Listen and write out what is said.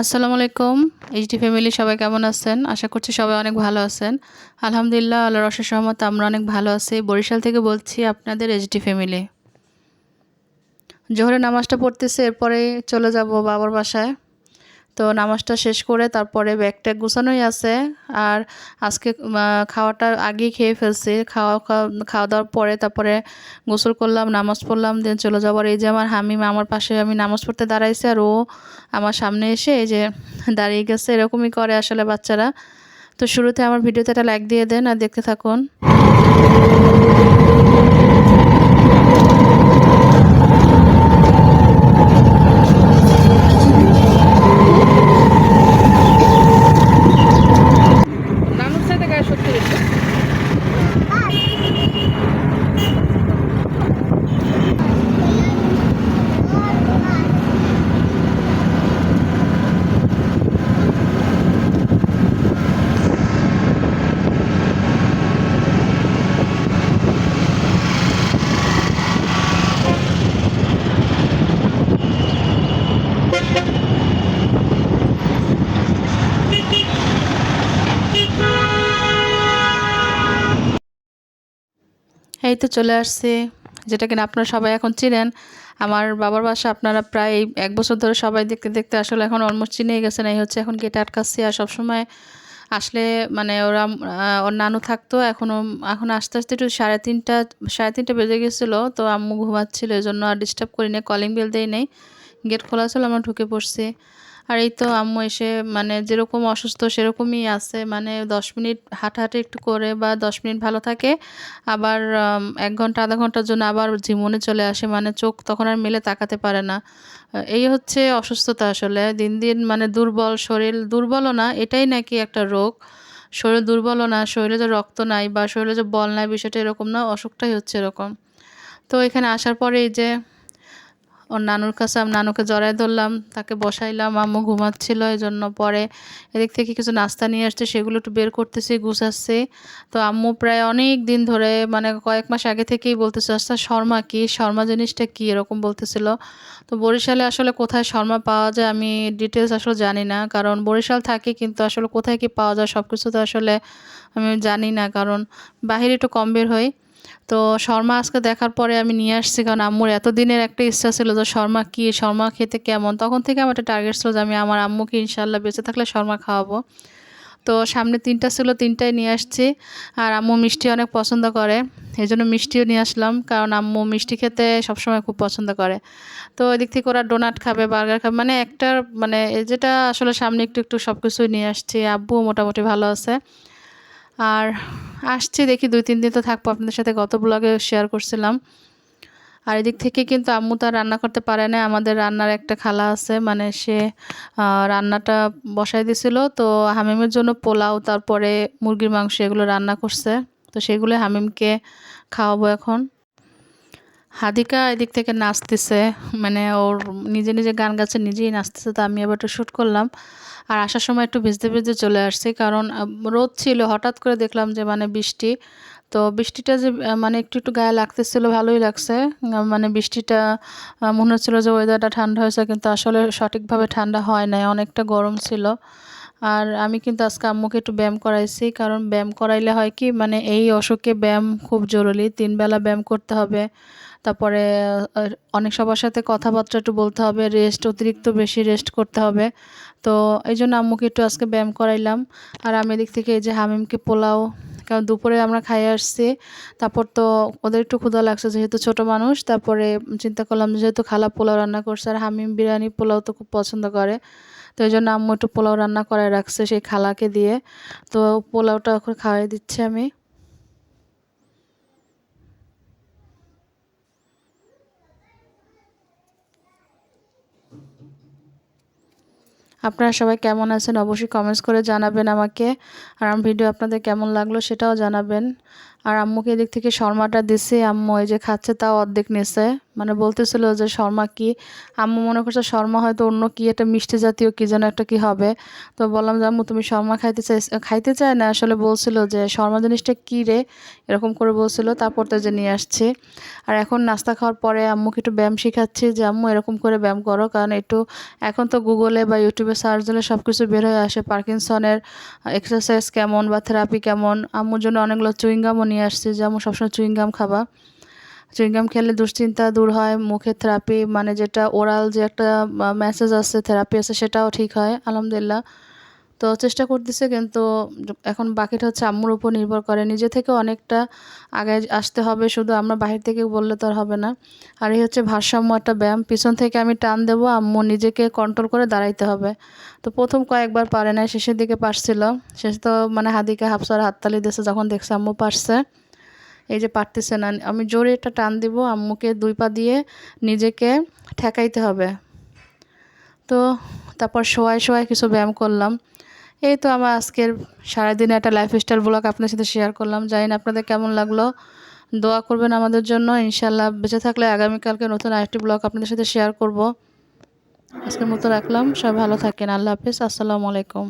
আসসালামু আলাইকুম HD family সবাই কেমন আছেন? আশা করছি সবাই অনেক ভালো আছেন। আলহামদুলিল্লাহ আল্লাহ রসের সহমত আমরা অনেক ভালো আছি। বরিশাল থেকে বলছি আপনাদের এইচডি ফ্যামিলি জোহরের নামাজটা পড়তেছে, এরপরে চলে যাব বাবার বাসায়। তো নামাজটা শেষ করে তারপরে ব্যাগটা গুছানোই আছে। আর আজকে খাওয়াটা আগেই খেয়ে ফেলছি। খাওয়া খাওয়া দাওয়ার পরে তারপরে গোসল করলাম, নামাজ পড়লাম দিয়ে চলে যাবার এই যে আমার হামিম আমার পাশে আমি নামাজ পড়তে দাঁড়াইছি আর ও আমার সামনে এসে এই যে দাঁড়িয়ে গেছে, এরকমই করে আসলে বাচ্চারা। তো শুরুতে আমার ভিডিওতে একটা লাইক দিয়ে দেন আর দেখতে থাকুন। এই তো চলে আসছি। যেটা কিনা আপনারা সবাই এখন চিনেন। আমার বাবার বাসা আপনারা প্রায় এক বছর ধরে সবাই দেখতে দেখতে আসলে এখন অলমোস্ট চিনেই গেছেন। এই হচ্ছে এখন গেটে আটকাচ্ছি আর সবসময় আসলে মানে ওরা ওর নানু থাকতো। এখনও এখন আস্তে আস্তে একটু সাড়ে তিনটা সাড়ে তিনটা বেজে গেছিল। তো আম্মু ঘুমাচ্ছিলো এই জন্য আর ডিস্টার্ব করি নেই কলিং বেল দেই নেই। গেট খোলা ছিল, আমরা ঢুকে পড়ছি। আর এই তো আম্মু এসে মানে যেরকম অসুস্থ সেরকমই আছে। মানে দশ মিনিট হাঁটাহাঁটি একটু করে বা দশ মিনিট ভালো থাকে। আবার এক ঘণ্টা, আধা ঘণ্টার জন্য আবার জীবনে চলে আসে। মানে চোখ তখন আর মেলে তাকাতে পারে না। এই হচ্ছে অসুস্থতা আসলে। দিন দিন মানে দুর্বল শরীর, দুর্বলও না, এটাই নাকি একটা রোগ। শরীর দুর্বলও না, শরীরে যে রক্ত নাই বা শরীরে যে বল নাই বিষয়টা এরকম না, অসুখটাই হচ্ছে এরকম। তো এখানে আসার পরে এই যে ওর নানুর কাছে আমি নানুকে জড়াই ধরলাম, তাকে বসাইলাম, আম্মু ঘুমাচ্ছিল এই জন্য পরে এদিক থেকে কিছু নাস্তা নিয়ে আসছে, সেগুলো একটু বের করতেছি গুছাচ্ছি তো আম্মু প্রায় অনেক দিন ধরে মানে কয়েক মাস আগে থেকেই বলতেছে আচ্ছা শর্মা কি? শর্মা জিনিসটা কি? এরকম বলতেছিল। তো বরিশালে আসলে কোথায় শর্মা পাওয়া যায় আমি ডিটেলস আসলে জানি না, কারণ বরিশাল থাকি কিন্তু আসলে কোথায় কি পাওয়া যায় সব কিছু তো আসলে আমি জানি না, কারণ বাহিরে একটু কম বের হয়। তো শর্মা আজকে দেখার পরে আমি নিয়ে আসছি, কারণ আম্মুর এতদিনের একটা ইচ্ছা ছিল যে শর্মা কী, শর্মা খেতে কেমন? তখন থেকে আমার একটা টার্গেট ছিল যে আমি আমার আম্মুকে ইনশাল্লাহ বেঁচে থাকলে শর্মা খাওয়াবো। তো সামনে তিনটা ছিল, তিনটাই নিয়ে আসছি। আর আম্মু মিষ্টি অনেক পছন্দ করে এই জন্য মিষ্টিও নিয়ে আসলাম, কারণ আম্মু মিষ্টি খেতে সবসময় খুব পছন্দ করে। তো এদিক থেকে ওরা ডোনাট খাবে বার্গার খাবে মানে একটা মানে যেটা আসলে সামনে একটু একটু সব কিছুই নিয়ে আসছি, আব্বু মোটামুটি ভালো আছে। আর আসছি, দেখি দুই, তিন দিন তো থাকব। আপনাদের সাথে গত ব্লগে শেয়ার করছিলাম। আর এদিক থেকে কিন্তু আম্মু তো রান্না করতে পারে না আমাদের রান্নার একটা খালা আছে মানে সে রান্নাটা বসাই দিছিল। তো হামিমের জন্য পোলাও, তারপরে মুরগির মাংস এগুলো রান্না করছে। তো সেগুলো হামিমকে খাওয়াবো এখন। হাদিকা এদিক থেকে নাচতেছে মানে ওর নিজে নিজে গান গাছে নিজেই নাচতেছে, তো আমি আবার একটু শ্যুট করলাম। আর আসার সময় একটু ভিজতে ভিজতে চলে আসছি, কারণ রোদ ছিল, হঠাৎ করে দেখলাম যে মানে বৃষ্টি। তো বৃষ্টিটা যে মানে একটু একটু গায়ে লাগতেছিল, ভালোই লাগছে। মানে বৃষ্টিটা মনে হচ্ছিল যে ওয়েদারটা ঠান্ডা হয়েছে, কিন্তু আসলে সঠিকভাবে ঠান্ডা হয় নাই, অনেকটা গরম ছিল। আর আমি কিন্তু আজকে আম্মুকে একটু ব্যায়াম করাইছি, কারণ ব্যায়াম করাইলে হয় কি মানে এই অসুখে ব্যায়াম খুব জরুরি তিনবেলা ব্যায়াম করতে হবে। তারপরে অনেক সবার সাথে কথাবার্তা একটু বলতে হবে রেস্ট অতিরিক্ত বেশি রেস্ট করতে হবে। তো এই জন্য আম্মুকে একটু আজকে ব্যায়াম করাইলাম। আর আমি এদিক থেকে এই যে হামিমকে পোলাও, কারণ দুপুরে আমরা খাইয়ে আসছি। তারপর তো ওদের একটু ক্ষুধা লাগছে, যেহেতু ছোট মানুষ, তারপরে চিন্তা করলাম যেহেতু খালা পোলাও রান্না করছে, আর হামিম বিরিয়ানি পোলাও তো খুব পছন্দ করে। তো এই জন্য আম্মু একটু পোলাও রান্না করায় রাখছে সেই খালাকে দিয়ে। তো পোলাওটা এখন খাওয়াই দিচ্ছি আমি। আপনারা সবাই কেমন আছেন অবশ্যই কমেন্টস করে জানাবেন আমাকে। আর আমার ভিডিও আপনাদের কেমন লাগল সেটাও জানাবেন। আর আম্মুকে এদিক থেকে শর্মাটা দিছি, আম্মু এই যে খাচ্ছে তাও অর্ধেক নিছে। মানে বলতেছিল যে শর্মা কি? আম্মু মনে করছে শর্মা হয়তো অন্য কি একটা মিষ্টি জাতীয় কি যেন একটা কি হবে। তো বললাম যে আম্মু, তুমি শর্মা খাইতে চাই খাইতে চায় না? আসলে বলছিল যে, শর্মা জিনিসটা কী রে? এরকম করে বলছিল। তারপর তো যে নিয়ে আসছে। আর এখন নাস্তা খাওয়ার পরে আম্মুকে একটু ব্যায়াম শেখাচ্ছি যে, আম্মু, এরকম করে ব্যায়াম করো। কারণ একটু এখন তো গুগলে বা ইউটিউবে সার্চ দিলে সব কিছু বের হয়ে আসে। পার্কিনসনের এক্সারসাইজ কেমন বা থেরাপি কেমন? আম্মুর জন্য অনেকগুলো চুইংগামও নিয়ে আসছে যেমন সবসময় চুইংগাম খাবা। চুইংগাম খেলে দুশ্চিন্তা দূর হয়, মুখে থেরাপি মানে যেটা ওরাল যে একটা মেসেজ আসছে থেরাপি আসছে, সেটাও ঠিক হয়, আলহামদুলিল্লাহ। তো চেষ্টা করতেছে, কিন্তু এখন বাকিটা হচ্ছে আম্মুর উপর নির্ভর করে। নিজে থেকে অনেকটা আগে আসতে হবে, শুধু আমরা বাহির থেকে বললে তো আর হবে না। আর এই হচ্ছে ভারসাম্য একটা ব্যায়াম। পিছন থেকে আমি টান দেবো, আম্মু নিজেকে কন্ট্রোল করে দাঁড়াইতে হবে। তো প্রথম কয়েকবার পারে না শেষের দিকে পারছিল। শেষে তো মানে হাদিকে হাফসার হাততালি দিয়েছে, যখন দেখছে আম্মু পারছে। এই যে পারতেছে না, আমি জোরে একটা টান দিব, আম্মুকে দুই পা দিয়ে নিজেকে ঠেকাইতে হবে। তো তারপর শোয়ায় শোয়ায় কিছু ব্যায়াম করলাম। এই তো আমার আজকের সারাদিনে একটা লাইফস্টাইল ব্লগ আপনার সাথে শেয়ার করলাম। জানি না আপনাদের কেমন লাগল? দোয়া করবেন আমাদের জন্য। ইনশাল্লাহ বেঁচে থাকলে আগামীকালকে নতুন আরেকটি ব্লগ আপনাদের সাথে শেয়ার করব। আজকের মতো রাখলাম। সবাই ভালো থাকেন। আল্লাহ হাফিজ। আসসালামু আলাইকুম।